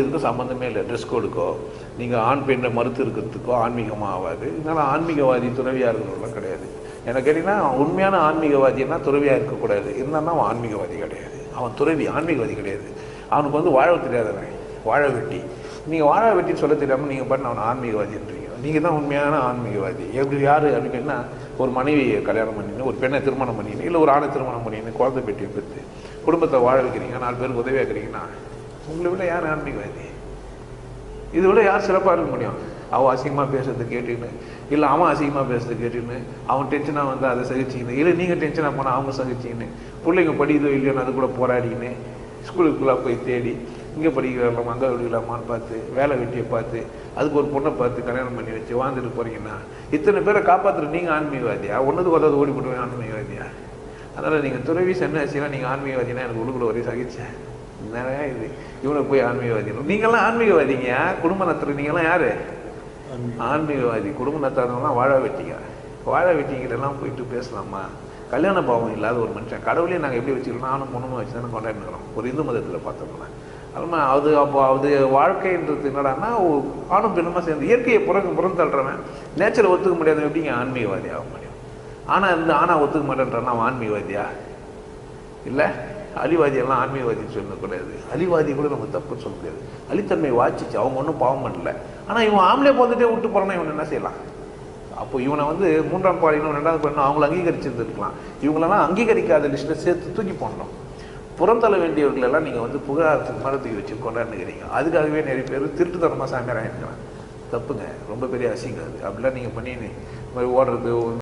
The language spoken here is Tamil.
இதுக்கும் சம்மந்தமே இல்லை. ட்ரெஸ் கோடுக்கோ நீங்கள் ஆண் பெண்ணை மறுத்து இருக்கிறதுக்கோ ஆன்மீகமாக ஆகாது இதனால் ஆன்மீகவாதி துறவியாக இருக்கிறவங்களாம் கிடையாது. எனக்கு கேட்டிங்கன்னா உண்மையான ஆன்மீகவாதின்னா துறவியாக இருக்கக்கூடாது. இருந்தாலும் அவன் ஆன்மீகவாதி கிடையாது. அவன் துறவி ஆன்மீகவாதி கிடையாது. அவனுக்கு வந்து வாழ தெரியாதவன். வாழ வெட்டி. நீங்கள் வாழ வெட்டி சொல்ல தெரியாமல் நீங்கள் பண்ண அவன் ஆன்மீகவாதின்றீங்க. நீங்கள் தான் உண்மையான ஆன்மீகவாதி. எப்படி யார் அப்படின்னு கேட்டால் ஒரு மனைவியை கல்யாணம் பண்ணினு ஒரு பெண்ணை திருமணம் பண்ணினு இல்லை ஒரு ஆணை திருமணம் பண்ணினு குழந்தை பெட்டி பெற்று குடும்பத்தை வாழ வைக்கிறீங்க நாலு பேருக்கு உதவியாக இருக்கிறீங்கன்னா உங்களை விட யார் ஆன்மீகவாதி இதை? விட யார் சிறப்பாக இருக்க முடியும்? அவன் அசிங்கமாக பேசுறது கேட்டுன்னு இல்லை அவன் அசிங்கமாக பேசுறது கேட்டுன்னு அவன் டென்ஷனாக வந்து அதை சகிச்சிக்கின்னு. இல்லை நீங்கள் டென்ஷனாக போனால் அவங்க சகிச்சிக்கின்னு. பிள்ளைங்க படிக்குதோ இல்லையோன்னு அது கூட போராடிக்கின்னு. ஸ்கூலுக்குள்ளே போய் தேடி இங்கே படிக்கிறாங்களாம் அங்கே படிக்கலாமான்னு பார்த்து வேலை வெட்டியை பார்த்து அதுக்கு ஒரு பொண்ணை பார்த்து கல்யாணம் பண்ணி வச்சு வாழ்ந்துட்டு போகிறீங்கன்னா இத்தனை பேரை காப்பாற்றுற நீங்கள் ஆன்மீகவாதியா? ஒன்றுக்கு ஒருத்தர் ஓடி போடுவேன் ஆன்மீகவாதியா? அதனால் நீங்கள் துறவி சன்னியாசிலாம் நீங்கள் ஆன்மீகவாதினா எனக்கு உள்ளுக்குள்ள ஒரே சகிச்சேன் நிறையா இது. இவனை போய் ஆன்மீகவாதி நீங்கள்லாம் ஆன்மீகவாதிங்க. குடும்ப நடத்துற நீங்கள்லாம் யாரு? ஆன்மீகவாதி. குடும்ப நடத்தாதவங்களாம் வாழ வெட்டிங்க. வாழ வெட்டிங்கிட்டலாம் போயிட்டு பேசலாமா? கல்யாண பாவம் இல்லாத ஒரு மனுஷன். கடவுளையும் நாங்கள் எப்படி வச்சுக்கலாம் நானும் பொண்ணுமா வச்சு தானே கொண்டாடினுக்கிறோம் ஒரு இந்து மதத்தில் பார்த்தோம்னா. அதுமா அது அப்போ அது வாழ்க்கைன்றது என்னடான்னா ஆணும் பெண்ணுமா சேர்ந்து இயற்கையை புறம் புறம் தள்ளுறவன் நேச்சரை ஒத்துக்க முடியாத எப்படிங்க ஆன்மீகவாதி ஆக முடியும்? ஆனால் இந்த ஆனா ஒத்துக்க மாட்டேன்றான் அவன் ஆன்மீகவாதியா? இல்லை? அலிவாதியெல்லாம் ஆன்மீகவாதின்னு சொல்லக்கூடாது அலிவாதி கூட நம்ம தப்புன்னு சொல்ல முடியாது. அலித்தன்மை வாச்சிச்சு அவங்க ஒன்றும் பாவம் பண்ணல. ஆனால் இவன் ஆம்பளை போந்துட்டே விட்டு போகிறான்னா இவன் என்ன செய்யலாம்? அப்போ இவனை வந்து மூன்றாம் பாலினும் ரெண்டாவது பாலினும் அவங்கள அங்கீகரிச்சிருந்துருக்கலாம். இவங்களெல்லாம் அங்கீகரிக்காத லிஸ்ட்டில் சேர்த்து தூக்கி போடணும். புறந்தள்ள வேண்டியவர்களெல்லாம் நீங்கள் வந்து புகார் மேலே தூக்கி வச்சு கொண்டாடுனுக்கிறீங்க அதுக்காகவே நிறைய பேர் திருட்டுத்தனமாக சாமியாராக இருக்கிறான் தப்புங்க. ரொம்ப பெரிய அசிங்கம் அது. அப்படிலாம் நீங்கள் பண்ணி ஓடுறது